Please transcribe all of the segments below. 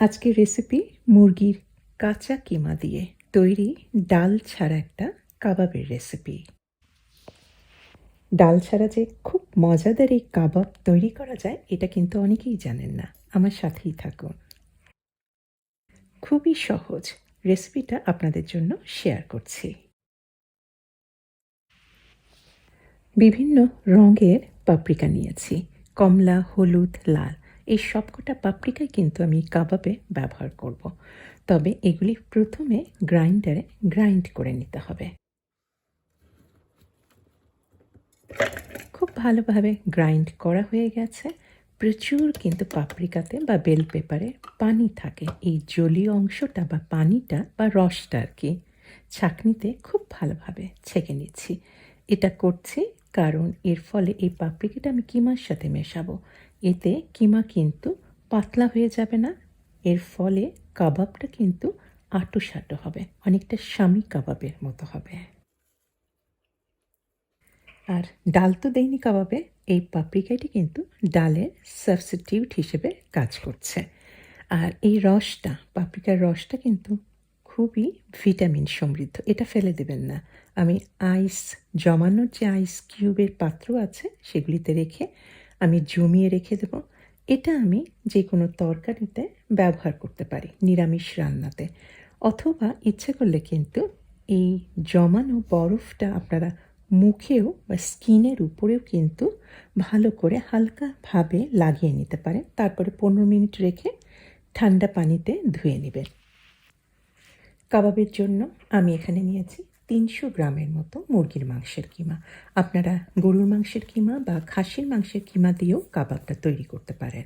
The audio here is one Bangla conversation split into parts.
আজকের রেসিপি মুরগির কাঁচা কিমা দিয়ে তৈরি ডাল ছাড়া একটা কাবাবের রেসিপি ডাল ছাড়া যে খুব মজাদার এই কাবাব তৈরি করা যায়, এটা কিন্তু অনেকেই জানেন না। আমার সাথেই থাকুন। খুবই সহজ রেসিপিটা আপনাদের জন্য শেয়ার করছি। বিভিন্ন রঙের পাপরিকা নিয়েছি। কমলা, হলুদ, লাল। এই সবকটা পাপরিকাই কিন্তু আমি কাবাবে ব্যবহার করব। তবে এগুলি প্রথমে গ্রাইন্ডারে গ্রাইন্ড করে নিতে হবে। খুব ভালোভাবে গ্রাইন্ড করা হয়ে গেছে। প্রচুর কিন্তু পাপড়িকাতে বা বেল পেপারে পানি থাকে। এই জলীয় অংশটা বা পানিটা বা রসটা আর কি, ছাঁকনিতে খুব ভালোভাবে ছেঁকে নিচ্ছি। এটা করছি কারণ এর ফলে এই পাপরিকাটা আমি কিমার সাথে মেশাবো। এতে কিমা কিন্তু পাতলা হয়ে যাবে না। এর ফলে কাবাবটা কিন্তু আটো সাটো হবে, অনেকটা স্বামী কাবাবের মতো হবে। আর ডাল তো দেয়নি কাবাবে, এই পাপরিকাটি কিন্তু ডালের সাবস্টিটিউট হিসেবে কাজ করছে। আর এই রসটা, পাপড়িকার রসটা কিন্তু খুবই ভিটামিন সমৃদ্ধ। এটা ফেলে দেবেন না। আমি আইস জমানোর যে আইস কিউবের পাত্র আছে, সেগুলিতে রেখে আমি জমিয়ে রেখে দেব। এটা আমি যে কোনো তরকারিতে ব্যবহার করতে পারি, নিরামিষ রান্নাতে। অথবা ইচ্ছে করলে কিন্তু এই জমানো বরফটা আপনারা মুখেও বা স্কিনের উপরেও কিন্তু ভালো করে হালকাভাবে লাগিয়ে নিতে পারেন। তারপরে পনেরো মিনিট রেখে ঠান্ডা পানিতে ধুয়ে নেবেন। কাবাবের জন্য আমি এখানে নিয়েছি তিনশো গ্রামের মতো মুরগির মাংসের কিমা। আপনারা গরুর মাংসের কিমা বা খাসির মাংসের কিমা দিয়েও কাবাবটা তৈরি করতে পারেন।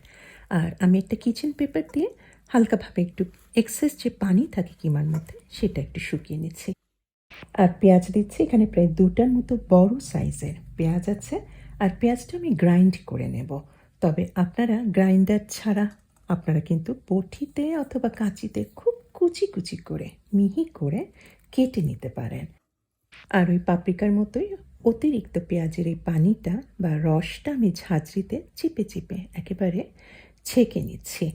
আর আমি একটা কিচেন পেপার দিয়ে হালকাভাবে একটু এক্সেস যে পানি থাকে কিমার মধ্যে, সেটা একটু শুকিয়ে নিচ্ছি। আর পেঁয়াজ দিচ্ছি, এখানে প্রায় দুটার মতো বড় সাইজের পেঁয়াজ আছে। আর পেঁয়াজটা আমি গ্রাইন্ড করে নেব। তবে আপনারা গ্রাইন্ডার ছাড়া, আপনারা কিন্তু পঠিতে অথবা কাঁচিতে খুব কুচি কুচি করে, মিহি করে কেটে নিতে পারেন। আর ওই পাপরিকার মতোই অতিরিক্ত পেঁয়াজের এই পানিটা বা রসটা আমি ঝাঁঝরিতে চিপে চিপে একেবারে ছেঁকে নিচ্ছি।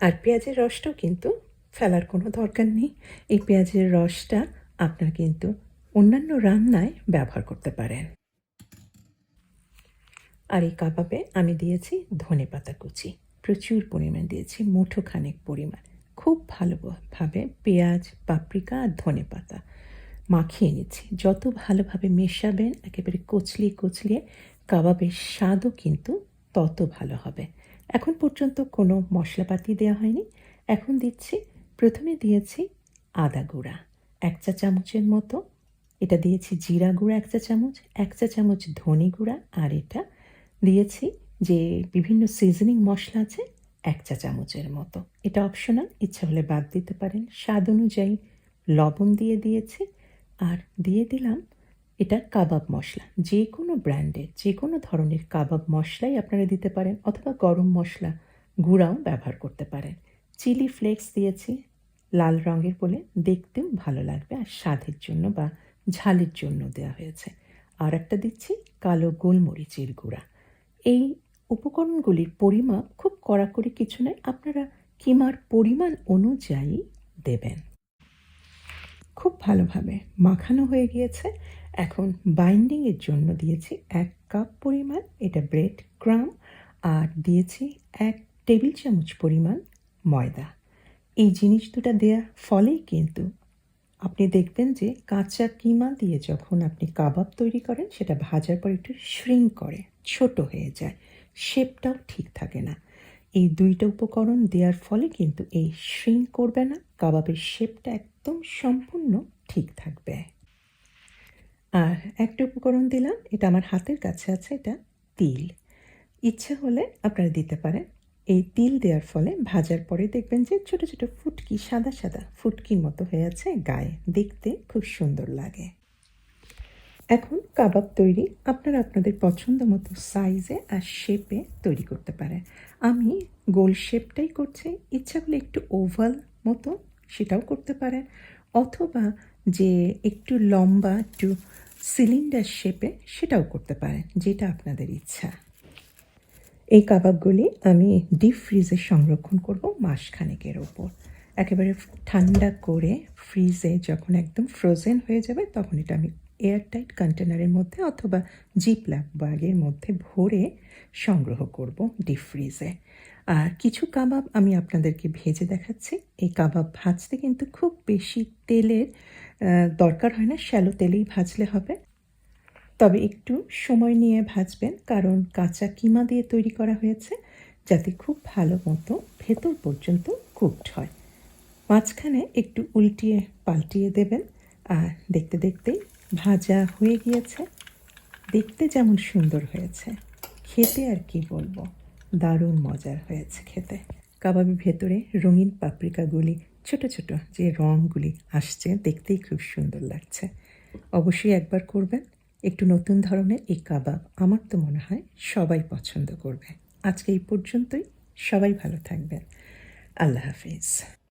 আর পেঁয়াজের রসটাও কিন্তু ফেলার কোনো দরকার নেই। এই পেঁয়াজের রসটা আপনার কিন্তু অন্যান্য রান্নায় ব্যবহার করতে পারেন। আর এই কাবাবে আমি দিয়েছি ধনে পাতা কুচি। প্রচুর পরিমাণ দিয়েছি মুঠো খানেক পরিমাণ। খুব ভালোভাবে পেঁয়াজ, পাপরিকা আর ধনে পাতা মাখিয়ে নিচ্ছি। যত ভালোভাবে মেশাবেন, একেবারে কচলিয়ে কচলিয়ে কাবাবের স্বাদও কিন্তু তত ভালো হবে। এখন পর্যন্ত কোনো মশলাপাতি দেওয়া হয়নি। এখন দিচ্ছি, প্রথমে দিয়েছি আদা গুঁড়া, এক চা চামচের মতো। এটা দিয়েছি জিরা গুঁড়া, এক চা চামচ, এক চা চামচ ধনে গুঁড়া, আর এটা দিয়েছি যে বিভিন্ন সিজনিং মশলা আছে, এক চা চামচের মতো। এটা অপশনাল ইচ্ছা হলে বাদ দিতে পারেন। স্বাদ অনুযায়ী লবণ দিয়ে দিয়েছি। আর দিয়ে দিলাম এটা কাবাব মশলা। যে কোনো ব্র্যান্ডের, যে কোনো ধরনের কাবাব মশলাই আপনারা দিতে পারেন, অথবা গরম মশলা গুঁড়াও ব্যবহার করতে পারেন। চিলি ফ্লেক্স দিয়েছি, লাল রঙের বলে। দেখতেও ভালো লাগবে আর স্বাদের জন্য বা ঝালের জন্য দেওয়া হয়েছে। আর একটা দিচ্ছি কালো গোলমরিচের গুঁড়া। এই উপকরণগুলির পরিমাপ খুব কড়াকড়ি কিছু নয়, আপনারা কিমার পরিমাণ অনুযায়ী দেবেন। খুব ভালোভাবে মাখানো হয়ে গিয়েছে। এখন বাইন্ডিংয়ের জন্য দিয়েছি এক কাপ পরিমাণ, এটা ব্রেড ক্রাম, আর দিয়েছি এক টেবিল চামচ পরিমাণ ময়দা। এই জিনিস দুটা দেওয়ার ফলেই কিন্তু আপনি দেখবেন যে কাঁচা কিমা দিয়ে যখন আপনি কাবাব তৈরি করেন, সেটা ভাজার পর একটু শ্রিঙ্ক করে, ছোট হয়ে যায়। শেপটাও ঠিক থাকে না। এই দুইটা উপকরণ দেওয়ার ফলে কিন্তু এই শ্রিঙ্ক করবে না, কাবাবের শেপটা একদম সম্পূর্ণ ঠিক থাকবে। আর একটা উপকরণ দিলাম, এটা আমার হাতের কাছে আছে, এটা তিল। ইচ্ছে হলে আপনারা দিতে পারেন। এই তিল দেওয়ার ফলে ভাজার পরে দেখবেন যে ছোট ছোট ফুটকি, সাদা সাদা ফুটকির মতো হয়ে আছে গায়ে। দেখতে খুব সুন্দর লাগে। এখন কাবাব তৈরি আপনারা আপনাদের পছন্দ মতো সাইজে আর শেপে তৈরি করতে পারেন। আমি গোল শেপটাই করছি, ইচ্ছা করলে একটু ওভাল মতো সেটাও করতে পারেন। অথবা যে একটু লম্বা একটু সিলিন্ডার শেপে সেটাও করতে পারেন, যেটা আপনাদের ইচ্ছা। এই কাবাবগুলি আমি ডিপ ফ্রিজে সংরক্ষণ করব মাসখানেকের ওপর। একেবারে ঠান্ডা করে ফ্রিজে যখন একদম ফ্রোজেন হয়ে যাবে, তখন এটা আমি এয়ারটাইট কন্টেনারের মধ্যে অথবা জিপ জিপলাক ব্যাগের মধ্যে ভরে সংগ্রহ করব ডিপ ফ্রিজে আর কিছু কাবাব আমি আপনাদেরকে ভেজে দেখাচ্ছি। এই কাবাব ভাজতে কিন্তু খুব বেশি তেলের দরকার হয় না শ্যালো তেলেই ভাজলে হবে। তবে একটু সময় নিয়ে ভাজবেন, কারণ কাঁচা কিমা দিয়ে তৈরি করা হয়েছে, যাতে খুব ভালো মতো ভেতর পর্যন্ত কুকড হয়। মাঝখানে একটু উল্টিয়ে, পাল্টিয়ে দেবেন। আর দেখতে দেখতেই ভাজা হয়ে গিয়েছে। দেখতে যেমন সুন্দর হয়েছে। খেতে আর কি বলব? দারুণ মজার হয়েছে খেতে। কাবাবের ভেতরে রঙিন পাপরিকাগুলি, ছোট ছোট যে রঙগুলি আসছে, দেখতেই খুব সুন্দর লাগছে। অবশ্যই একবার করবেন। একটু নতুন ধরনের এই কাবাব আমার তো মনে হয় সবাই পছন্দ করবে। আজকে এই পর্যন্তই। সবাই ভালো থাকবেন। আল্লাহ হাফিজ।